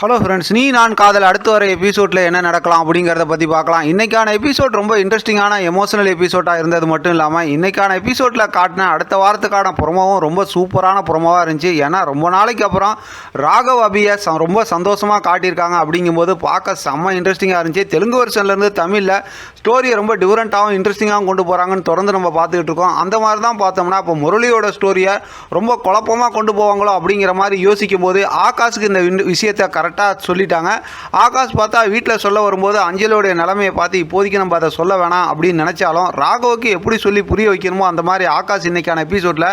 Hello friends நீ நான் காதல் அடுத்து வர எபிசோடில் என்ன நடக்கலாம் அப்படிங்கிறத பற்றி பார்க்கலாம். இன்றைக்கான எபிசோட் ரொம்ப இன்ட்ரெஸ்டிங்கான எமோஷனல் எபிசோடாக இருந்தது மட்டும் இல்லாமல் இன்றைக்கான எபிசோடில் காட்டின அடுத்த வாரத்துக்கான ப்ரொமோவும் ரொம்ப சூப்பரான ப்ரொமோவாக இருந்துச்சு. ஏன்னா ரொம்ப நாளைக்கு அப்புறம் ராகவ் அபியை ச- ரொம்ப சந்தோஷமாக காட்டியிருக்காங்க அப்படிங்கும்போது பார்க்க செம்ம இன்ட்ரெஸ்டிங்காக இருந்துச்சு. தெலுங்கு வருஷன்லேருந்து தமிழில் ஸ்டோரியை ரொம்ப டிஃப்ரெண்ட்டாகவும் இன்ட்ரெஸ்டிங்காகவும் கொண்டு போகிறாங்கன்னு தொடர்ந்து நம்ம பார்த்துக்கிட்டு இருக்கோம். அந்த மாதிரி தான் பார்த்தோம்னா இப்போ முரளியோட ஸ்டோரியை ரொம்ப குழப்பமாக கொண்டு போவாங்களோ அப்படிங்கிற மாதிரி யோசிக்கும் போது ஆகாஷுக்கு இந்த விஷயத்தை கரெக்ட் கரெக்டாக சொல்லிட்டாங்க. ஆகாஷ் பார்த்தா வீட்டில் சொல்ல வரும்போது அஞ்சலியோடைய நிலைமையை பார்த்து இப்போதைக்கு நம்ம அதை சொல்ல வேணாம் அப்படின்னு நினச்சாலும் ராகவுக்கு எப்படி சொல்லி புரிய வைக்கணுமோ அந்த மாதிரி ஆகாஷ் இன்னைக்கான எபிசோடில்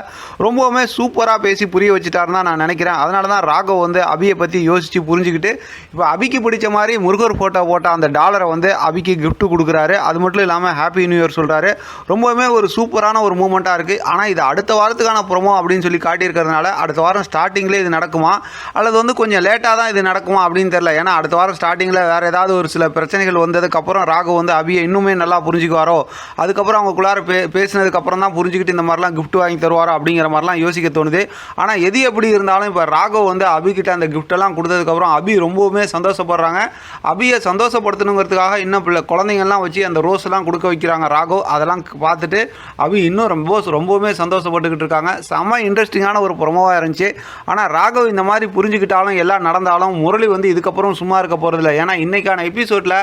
ரொம்பவுமே சூப்பராக பேசி புரிய வச்சுட்டாருன்னு தான் நான் நினைக்கிறேன். அதனால தான் ராகவ் வந்து அபியை பற்றி யோசித்து புரிஞ்சுக்கிட்டு இப்போ அபிக்கு பிடிச்ச மாதிரி முருகர் ஃபோட்டோ போட்ட அந்த டாலரை வந்து அபிக்கு கிஃப்ட் கொடுக்குறாரு. அது மட்டும் இல்லாமல் ஹாப்பி நியூ இயர் சொல்கிறாரு ரொம்பவுமே ஒரு சூப்பரான ஒரு மூமெண்ட்டாக இருக்குது ஆனால் இது அடுத்த வாரத்துக்கான புறமோ அப்படின்னு சொல்லி காட்டியிருக்கிறதுனால அடுத்த வாரம் ஸ்டார்டிங்லேயே இது நடக்குமா? அல்லது வந்து கொஞ்சம் லேட்டாக தான் இது நடக்கும்? அப்படின்னு தெரில ஏன்னா அடுத்த வாரம் ஸ்டார்டிங்கில் வேறு ஏதாவது ஒரு சில பிரச்சனைகள் வந்ததுக்கப்புறம் ராகவ் வந்து அபியை இன்னுமே நல்லா புரிஞ்சுக்குவாரோ? அதுக்கப்புறம் அவங்களுக்குள்ளார பே பேசினதுக்கப்புறம் தான் புரிஞ்சுக்கிட்டு இந்த மாதிரிலாம் கிஃப்ட் வாங்கி தருவாரோ அப்படிங்கிற மாதிரிலாம் யோசிக்க தோணுது. ஆனால் எது எப்படி இருந்தாலும் இப்போ ராகவ் வந்து அபிகிட்ட அந்த கிஃப்டெல்லாம் கொடுத்ததுக்கப்புறம் அபி ரொம்பவுமே சந்தோஷப்படுறாங்க. அபியை சந்தோஷப்படுத்தணுங்கிறதுக்காக இன்னும் பிள்ளை குழந்தைங்கள்லாம் வச்சு அந்த ரோஸ்லாம் கொடுக்க வைக்கிறாங்க ராகவ் அதெல்லாம் பார்த்துட்டு அபி இன்னும் ரொம்ப ரொம்பவுமே சந்தோஷப்பட்டுக்கிட்டு இருக்காங்க. செம்ம இன்ட்ரெஸ்டிங்கான ஒரு ப்ரொமோவாக இருந்துச்சு. ஆனால் ராகவ் இந்த மாதிரி புரிஞ்சுக்கிட்டாலும் எல்லாம் நடந்தாலும் முரளி வந்து இதுக்கப்புறம் சும்மா இருக்க போகிறதில்ல ஏன்னா இன்றைக்கான எபிசோடில்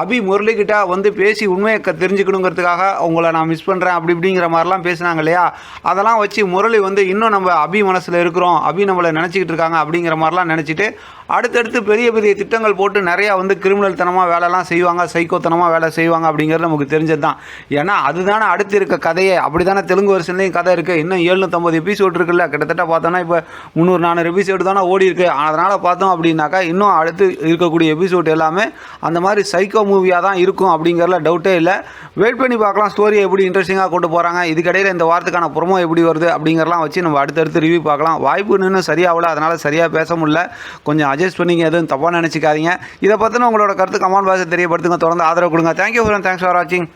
அபி முரளிக்கிட்ட வந்து பேசி உண்மையை க- தெரிஞ்சுக்கணுங்கிறதுக்காக உங்களை நான் மிஸ் பண்ணுறேன் அப்படி இப்படிங்கிற மாதிரிலாம் பேசினாங்க இல்லையா? அதெல்லாம் வச்சு முரளி வந்து இன்னும் நம்ம அபி மனசில் இருக்கிறோம் அபி நம்மளை நினச்சிக்கிட்டு இருக்காங்க அப்படிங்கிற மாதிரிலாம் நினச்சிட்டு அடுத்தடுத்து பெரிய பெரிய திட்டங்கள் போட்டு நிறையா வந்து கிரிமினல் தனமாக வேலைலாம் செய்வாங்க சைக்கோத்தனமாக வேலை செய்வாங்க அப்படிங்கிறது நமக்கு தெரிஞ்சது தான் ஏன்னா அதுதானே அடுத்து இருக்க கதையே. அப்படி தானே தெலுங்கு வருஷன்லேயும் கதை இருக்குது இன்னும் எழுநூற்றம்பது எபிசோட் இருக்குல்ல. கிட்டத்தட்ட பார்த்தோன்னா இப்போ முந்நூறு நானூறு எபிசோடு தானே ஓடி இருக்கு. அதனால் பார்த்தோம் அப்படின்னாக்கா இன்னும் அடுத்து இருக்கக்கூடிய எபிசோட் எல்லாமே அந்த மாதிரி சைக்கோ மூவியாக தான் இருக்கும் அப்படிங்கிறதுல டவுட்டே இல்லை. வெயிட் பண்ணி பார்க்கலாம். ஸ்டோரியை எப்படி இன்ட்ரெஸ்டிங்காக கொண்டு போகிறாங்க இதுக்கடையில் இந்த வாரத்துக்கான ப்ரொமோ எப்படி வருது அப்படிங்கிறலாம் வச்சு நம்ம அடுத்தடுத்து ரிவ்யூ பார்க்கலாம். வாய்ப்பு இன்னும் சரியாகல. அதனால் சரியாக பேச முடியல. கொஞ்சம் சஜஸ்ட் பண்ணிங்க எதுவும் தப்பாக நினச்சிக்காதீங்க. இதை பற்றின உங்களோட கருத்து கமெண்ட் பாக்ஸில் தெரியப்படுத்துங்க. தொடர்ந்து ஆதரவு கொடுங்க. தேங்க்யூ ஃபார் தேங்க்ஸ் ஃபார் வாட்சிங்